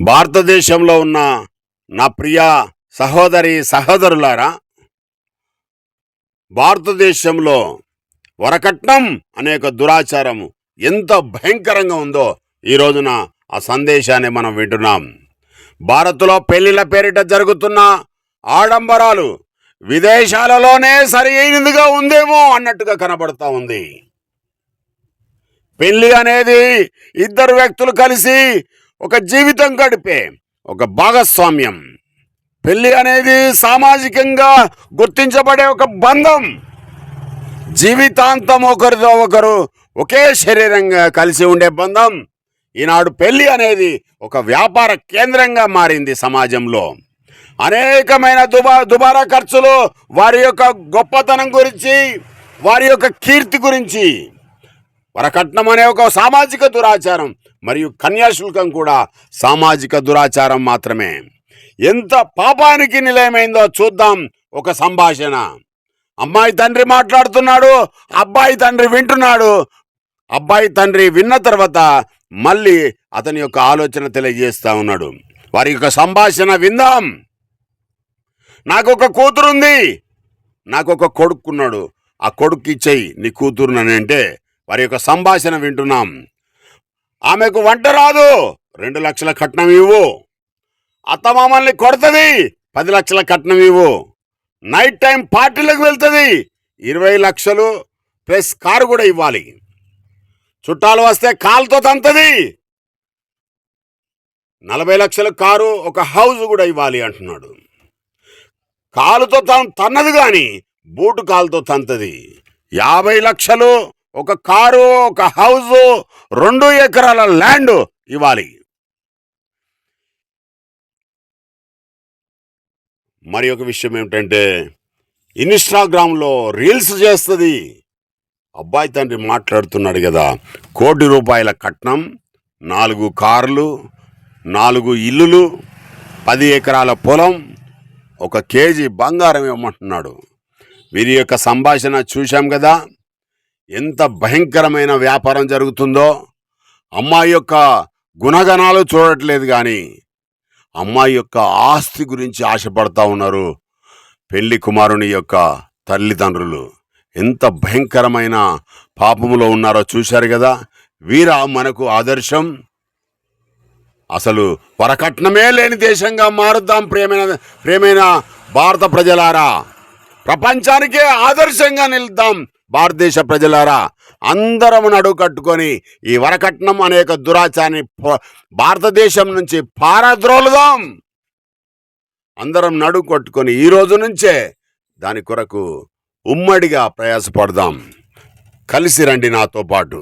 భారతదేశంలో ఉన్న నా ప్రియ సహోదరి సహోదరులారా భారతదేశంలో వరకట్నం అనేక దురాచారం ఎంత భయంకరంగా ఉందో ఈ రోజున ఆ సందేశాన్ని మనం వింటున్నాం. భారత్లో పెళ్ళిళ్ళ పేరిట జరుగుతున్న ఆడంబరాలు విదేశాలలోనే సరియైనదిగా ఉందేమో అన్నట్టుగా కనబడుతూ ఉంది. పెళ్ళి అనేది ఇద్దరు వ్యక్తులు కలిసి ఒక జీవితం గడిపే ఒక భాగస్వామ్యం. పెళ్ళి అనేది సామాజికంగా గుర్తించబడే ఒక బంధం. జీవితాంతం ఒకరితో ఒకరు ఒకే శరీరంగా కలిసి ఉండే బంధం. ఈనాడు పెళ్ళి అనేది ఒక వ్యాపార కేంద్రంగా మారింది సమాజంలో. అనేకమైన దుబా దుబారా ఖర్చులు వారి యొక్క గొప్పతనం గురించి వారి యొక్క కీర్తి గురించి. వరకట్నం అనే ఒక సామాజిక దురాచారం మరియు కన్యాశుల్కం కూడా సామాజిక దురాచారం మాత్రమే. ఎంత పాపానికి నిలయమైందో చూద్దాం ఒక సంభాషణ. అమ్మాయి తండ్రి మాట్లాడుతున్నాడు అబ్బాయి తండ్రి వింటున్నాడు. అబ్బాయి తండ్రి విన్న తర్వాత మళ్ళీ అతని యొక్క ఆలోచన తెలియజేస్తా ఉన్నాడు. వారి యొక్క సంభాషణ విందాం. నాకు ఒక కూతురుంది. నాకు ఒక కొడుకున్నాడు. ఆ కొడుకు ఇచ్చేయి నీ కూతురునని అంటే వారి యొక్క సంభాషణ వింటున్నాం. ఆమెకు వంట రాదు. రెండు లక్షల కట్నం ఇవ్వు. అత్త మామల్ని కొడుతుంది. పది లక్షల కట్నం ఇవ్వు. నైట్ టైం పార్టీలకు వెళ్తుంది. ఇరవై లక్షలు ప్లస్ కారు కూడా ఇవ్వాలి. చుట్టాలు వస్తే కాలుతో తంతది. నలభై లక్షల కారు ఒక హౌస్ కూడా ఇవ్వాలి అంటున్నాడు. కాలుతో తను తన్నది కానీ బూటు కాలుతో తంతది. యాభై లక్షలు ఒక కారు ఒక హౌస్ రెండు ఎకరాల ల్యాండ్ ఇవ్వాలి. మరి ఒక విషయం ఏమిటంటే ఇన్స్టాగ్రామ్లో రీల్స్ చేస్తుంది. అబ్బాయి తండ్రి మాట్లాడుతున్నాడు కదా కోటి రూపాయల కట్నం నాలుగు కార్లు నాలుగు ఇల్లులు పది ఎకరాల పొలం ఒక కేజీ బంగారం ఇవ్వమంటున్నాడు. వీరి యొక్క సంభాషణ చూశాం కదా ఎంత భయంకరమైన వ్యాపారం జరుగుతుందో అమ్మాయి యొక్క గుణగణాలు చూడట్లేదు కానీ అమ్మాయి యొక్క ఆస్తి గురించి ఆశపడతా ఉన్నారు. పెళ్ళి కుమారుని యొక్క తల్లిదండ్రులు ఎంత భయంకరమైన పాపములో ఉన్నారో చూశారు కదా? వీరా మనకు ఆదర్శం. అసలు వరకట్నమే లేని దేశంగా మారుద్దాం ప్రేమైన ప్రేమైన భారత ప్రజలారా. ప్రపంచానికే ఆదర్శంగా నిలుద్దాం. భారతదేశ ప్రజలారా అందరం నడువు కట్టుకొని ఈ వరకట్నం అనేక దురాచారాన్ని భారతదేశం నుంచి పారద్రోలుదాం. అందరం నడుకొట్టుకొని ఈ రోజు నుంచే దాని కొరకు ఉమ్మడిగా ప్రయాసపడదాం. కలిసి రండి నాతో పాటు.